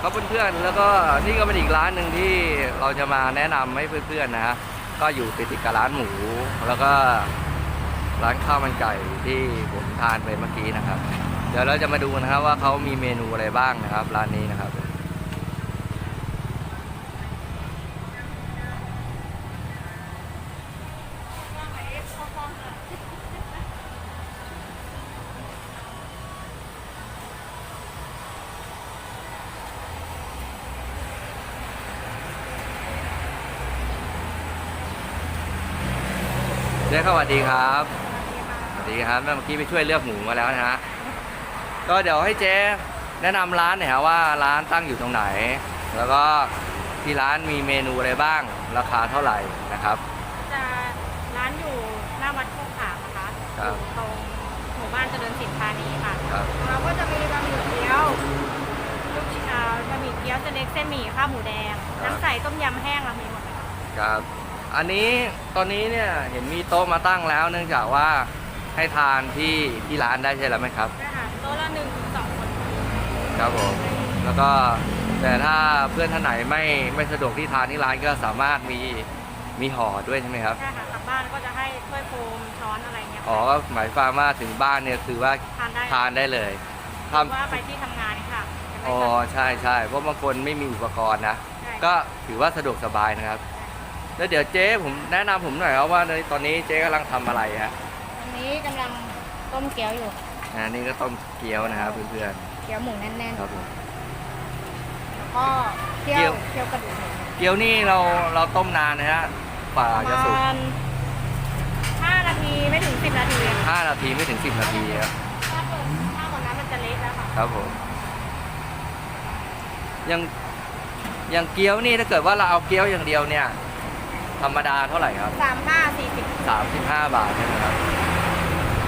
ครับเพื่อนๆแล้วก็นี่ก็เป็นอีกร้านหนึ่งที่เราจะมาแนะนำให้เพื่อนๆนะฮะก็อยู่ติดติดๆกับร้านหมู แล้วก็ร้านข้าวมันไก่ที่ผมทานไปเมื่อกี้นะครับ เดี๋ยวเราจะมาดูนะครับว่าเขามีเมนูอะไรบ้างนะครับ ร้านนี้นะครับ เจ๊ครับสวัสดีครับสวัสดีครับเมื่อกี้ไปช่วยเลือกหมูมาแล้วนะฮะก็เดี๋ยวให้เจ๊แนะนำร้านหน่อยฮะว่าร้านตั้งอยู่ตรงไหน แล้วก็ที่ร้านมีเมนูอะไรบ้าง ราคาเท่าไหร่นะครับ จะร้านอยู่หน้าวัดโคกขามนะคะครับอยู่ตรงหมู่บ้านเจริญสินธานีค่ะครับของเราก็จะมีบะหมี่เกี๊ยวลูกชิ้นอ่าบะหมี่เกี๊ยวเส้นเล็กเส้นหมี่ข้าวหมูแดงน้ำใสต้มยำแห้งเรามีหมดเลยค่ะครับ อันนี้ตอนนี้เนี่ยเห็นมีโต๊ะมาตั้งแล้ว เนื่องจากว่าให้ทานที่ที่ร้านได้ใช่แล้วไหมครับอาหารโต๊ะละหนึ่งถึงสองคนครับผมแล้วก็แต่ถ้าเพื่อนท่านไหนไม่ไม่สะดวกที่ทานที่ร้านก็สามารถมีมีห่อด้วยใช่ไหมครับ ใช่ค่ะกลับบ้านก็จะให้ถ้วยโฟมช้อนอะไรเงี้ยอ๋อก็หมายความว่าถึงบ้านเนี่ยคือว่าทานได้ทานได้เลยหทรือว่าไปที่ทำงานนี่ค่ะจะำไม่อ๋อทันใช่ใช่เพราะบางคนไม่มีอุปกรณ์นะใช่ก็ถือว่าสะดวกสบายนะครับ แล้วเดี๋ยวเจ๊ผมแนะนำผมหน่อยครับว่าในตอนนี้เจ๊กำลังทำอะไรฮะตอนนี้กำลังต้มเกี๊ยวอยู่ อ่านี่ก็ต้มเกี๊ยวนะครับเพื่อนเกี๊ยวหมูแน่นๆครับผม ๆแล้วก็เคี่เกี๊ยยววเคี่ยวกระดูกหมูเกี๊ยวนี่เราเราต้มนานนะฮะกว่าประจะสุกมาณห้านาทีไม่ถึงสิบนาทีอะห้านาทีไม่ถึงสิบนาทีครับถ้าเกิดมากกว่านั้นมันจะเละแล้วค่ะครับผมยังยังเกี๊ยวนี่ถ้าเกิดว่าเราเอาเกี๊ยวอย่างเดียวเนี่ย ธรรมดาเท่าไหร่ครับ สามห้าสี่สิบสามสิบห้าบาทใช่ไหมครับ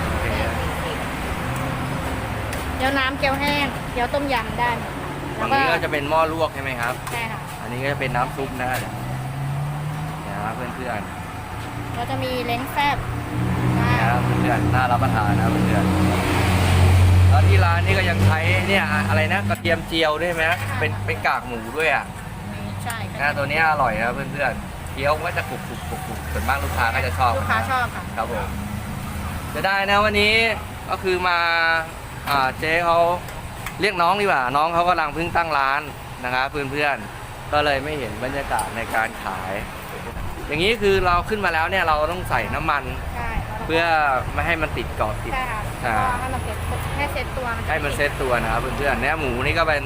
โอเคเกี๊ยวน้ำเกี๊ยวแห้งเกี๊ยวต้มยำได้หมดค่ะฝั่งนี้ก็จะเป็นหม้อลวกใช่ไหมครับ ใช่ค่ะอันนี้ก็จะเป็นน้ำซุปนะนะครับเพื่อนๆเราจะมีเล้งแซ่บนะครับเพื่อนๆน่ารับประทานนะเพื่อนๆแล้วที่ร้านนี่ก็ยังใช้เนี่ยอะไรนะกระเทียมเจียวด้วยไหมเป็นเป็นกากหมูด้วยอะใช่นะตัวเนี้ยอร่อยนะเพื่อนๆเกี๊ยวก็จะกรุบกรุบกรุบกรุบส่วนมากลูกค้าก็จะชอบลูกค้าชอบค่ะ ครับผมจะได้นะวันนี้ก็คือมาอ่าเจ๊เขาเรียกน้องดีกว่า น้องเขากำลังเพิ่งตั้งร้านนะครับเพื่อนๆก็เลยไม่เห็นบรรยากาศในการขาย อย่างนี้คือเราขึ้นมาแล้วเนี่ยเราต้องใส่น้ำมัน ใช่เพื่อไม่ให้มันติดเกาะติด ใช่ค่ะอ่าก็ให้มันเซ็ตให้เซ็ตตัวมันจะให้มันเซตตัวนะครับเพื่อนๆเนี่ยหมูนี่ก็เป็น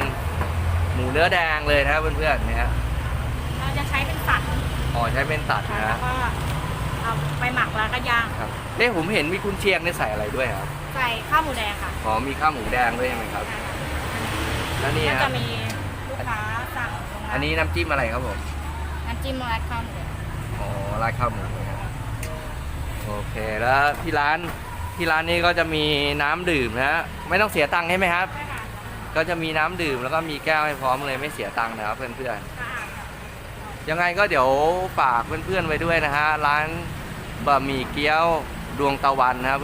หมูเนื้อแดงเลยนะครับเพื่อนๆเนี่ย เราจะใช้เป็นสัน อ๋อใช้เป็นตัดค่ะนะแล้วก็เอาไปหมักแล้วก็ย่าง ครับเอ๊ะผมเห็นมีกุนเชียงเนี่ยใส่อะไรด้วยครับใส่ข้าวหมูแดงค่ะอ๋อมีข้าวหมูแดงด้วยใช่ไหมครับ แล้วนี่ก็คจะรับมีลูกค้าสั่งตรงนั้นอันนี้น้ำจิ้มอะไรครับผมน้ำจิ้มราดข้าวหมูแดงอ๋อราดข้าวหมูนะครับโอเคแล้วที่ร้านที่ร้านนี้ก็จะมีน้ำดื่มนะฮะไม่ต้องเสียตังค์ใช่ไหมครับ ใช่ค่ะก็จะมีน้ำดื่มแล้วก็มีแก้วให้พร้อมเลยไม่เสียตังค์นะครับเพื่อนสะอาดค่ะๆ ยังไงก็เดี๋ยวฝากเพื่อนๆไว้ด้วยนะฮะ ร้านบะหมี่เกี๊ยวดวงตะวันนะครับ